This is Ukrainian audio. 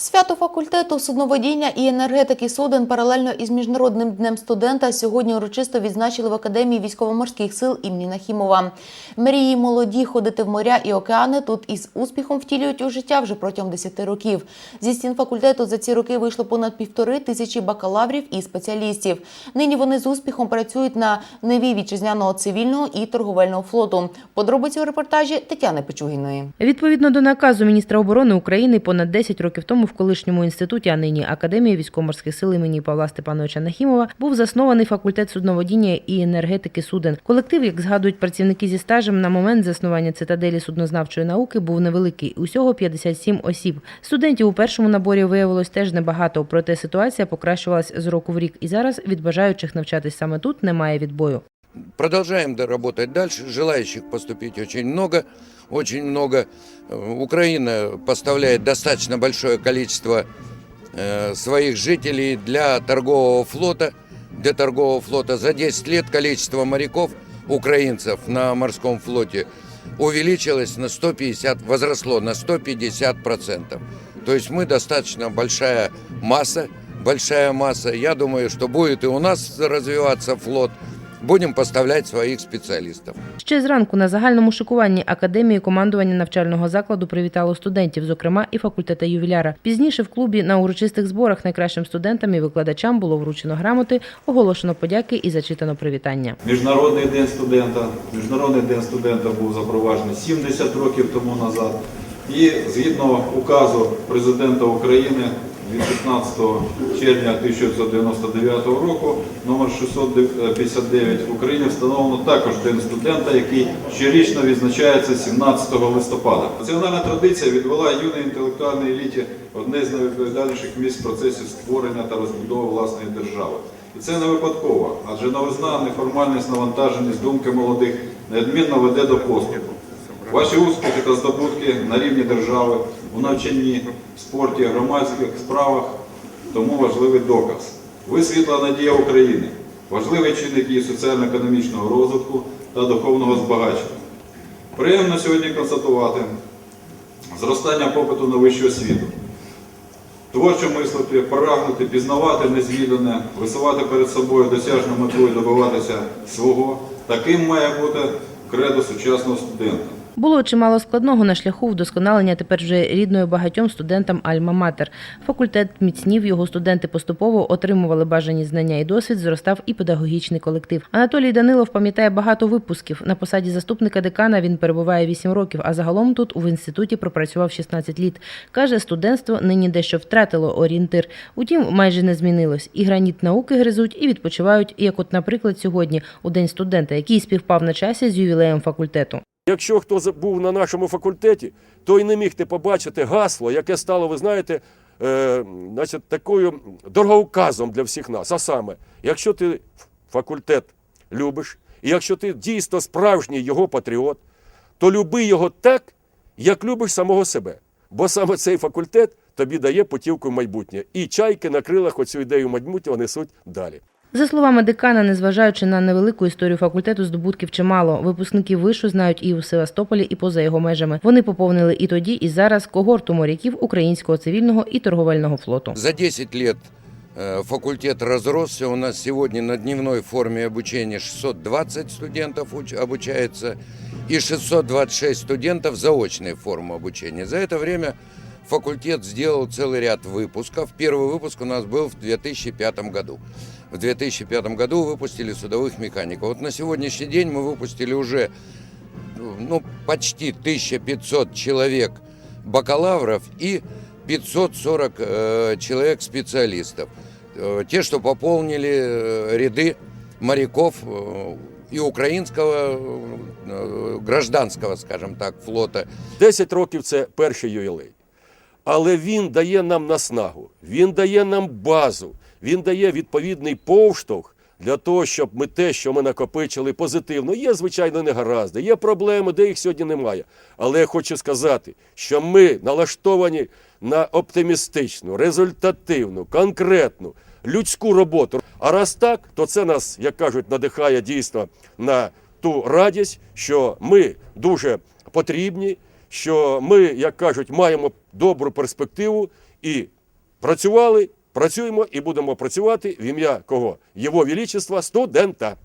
Свято факультету судноводіння і енергетики суден паралельно із міжнародним днем студента сьогодні урочисто відзначили в академії військово-морських сил імені Нахімова. Мрії молоді ходити в моря і океани тут із успіхом втілюють у життя вже протягом 10 років. Зі стін факультету за ці роки вийшло понад півтори тисячі бакалаврів і спеціалістів. Нині вони з успіхом працюють на неві вітчизняного цивільного і торговельного флоту. Подробиці у репортажі Тетяни Печугіної. Відповідно до наказу міністра оборони України понад 10 років тому в колишньому інституті, а нині Академії військово-морських сил імені Павла Степановича Нахімова, був заснований факультет судноводіння і енергетики суден. Колектив, як згадують працівники зі стажем, на момент заснування цитаделі суднознавчої науки був невеликий, усього 57 осіб. Студентів у першому наборі виявилось теж небагато, проте ситуація покращувалась з року в рік, і зараз від бажаючих навчатись саме тут немає відбою. Продолжаем работать дальше. Желающих поступить очень много. Очень много. Э, Украина поставляет достаточно большое количество э, своих жителей для торгового флота. Для торгового флота за 10 лет количество моряков, украинцев на морском флоте увеличилось на 150, возросло на 150 процентов. То есть мы достаточно большая масса, большая масса. Я думаю, что будет и у нас развиваться флот. Будем поставлять своих специалистов. Ще зранку на загальному шикуванні академії командування навчального закладу привітало студентів, зокрема і факультета ювіляра. Пізніше в клубі на урочистих зборах найкращим студентам і викладачам було вручено грамоти, оголошено подяки і зачитано привітання. Міжнародний день студента. Міжнародний день студента був запроваджений 70 років тому назад. І згідно указу президента України від 15 червня 1999 року, номер 659 в Україні встановлено також День студента, який щорічно відзначається 17 листопада. Національна традиція відвела юній інтелектуальній еліті одне з найвідповідальніших місць процесів створення та розбудови власної держави. І це не випадково, адже новизна, неформальність, навантаженість думки молодих неодмінно веде до поступу. Ваші успіхи та здобутки на рівні держави у навчанні, спорті, громадських справах тому важливий доказ. Ви світла надія України, важливий чинник її соціально-економічного розвитку та духовного збагачення. Приємно сьогодні констатувати зростання попиту на вищу освіту. Творчо мислити, прагнути, пізнавати незвідане, висувати перед собою досяжну мету і добиватися свого. Таким має бути кредо сучасного студента. Було чимало складного на шляху вдосконалення тепер вже рідною багатьом студентам Альма-Матер. Факультет міцнів, його студенти поступово отримували бажані знання і досвід, зростав і педагогічний колектив. Анатолій Данилов пам'ятає багато випусків. На посаді заступника декана він перебуває 8 років, а загалом тут в інституті пропрацював 16 літ. Каже, студентство нині дещо втратило орієнтир. Утім, майже не змінилось. І граніт науки гризуть, і відпочивають, як от, наприклад, сьогодні, у День студента, який співпав на часі з ювілеєм факультету. Якщо хто був на нашому факультеті, то й не міг ти побачити гасло, яке стало, ви знаєте, е, значить, такою дороговказом для всіх нас. А саме, якщо ти факультет любиш, і якщо ти дійсно справжній його патріот, то люби його так, як любиш самого себе. Бо саме цей факультет тобі дає путівку в майбутнє. І чайки на крилах оцю ідею майбутнього несуть далі. За словами декана, незважаючи на невелику історію факультету, здобутків чимало. Випускники вишу знають і у Севастополі, і поза його межами. Вони поповнили і тоді, і зараз когорту моряків українського цивільного і торговельного флоту. За 10 лет э, факультет разросся. У нас сегодня на дневной форме обучения 620 студентов уч- обучается и 626 студентов заочной формы обучения. За это время факультет сделал целый ряд выпусков. Первый выпуск у нас был в 2005 году. В 2005 году выпустили судовых механиков. Вот на сегодняшний день мы выпустили уже ну, почти 1500 человек бакалавров и 540 э, человек специалистов. Э, те, что пополнили э, ряды моряков э, и украинского э, гражданского, скажем так, флота, 10 років це перший ювілей. Але він дає нам наснагу, він дає нам базу, він дає відповідний повштовх для того, щоб ми те, що ми накопичили позитивно, є, звичайно, негаразди, є проблеми, де їх сьогодні немає. Але я хочу сказати, що ми налаштовані на оптимістичну, результативну, конкретну, людську роботу. А раз так, то це нас, як кажуть, надихає дійсно на ту радість, що ми дуже потрібні, що ми, як кажуть, маємо добру перспективу і працювали, працюємо і будемо працювати в ім'я кого? Його Величества студента.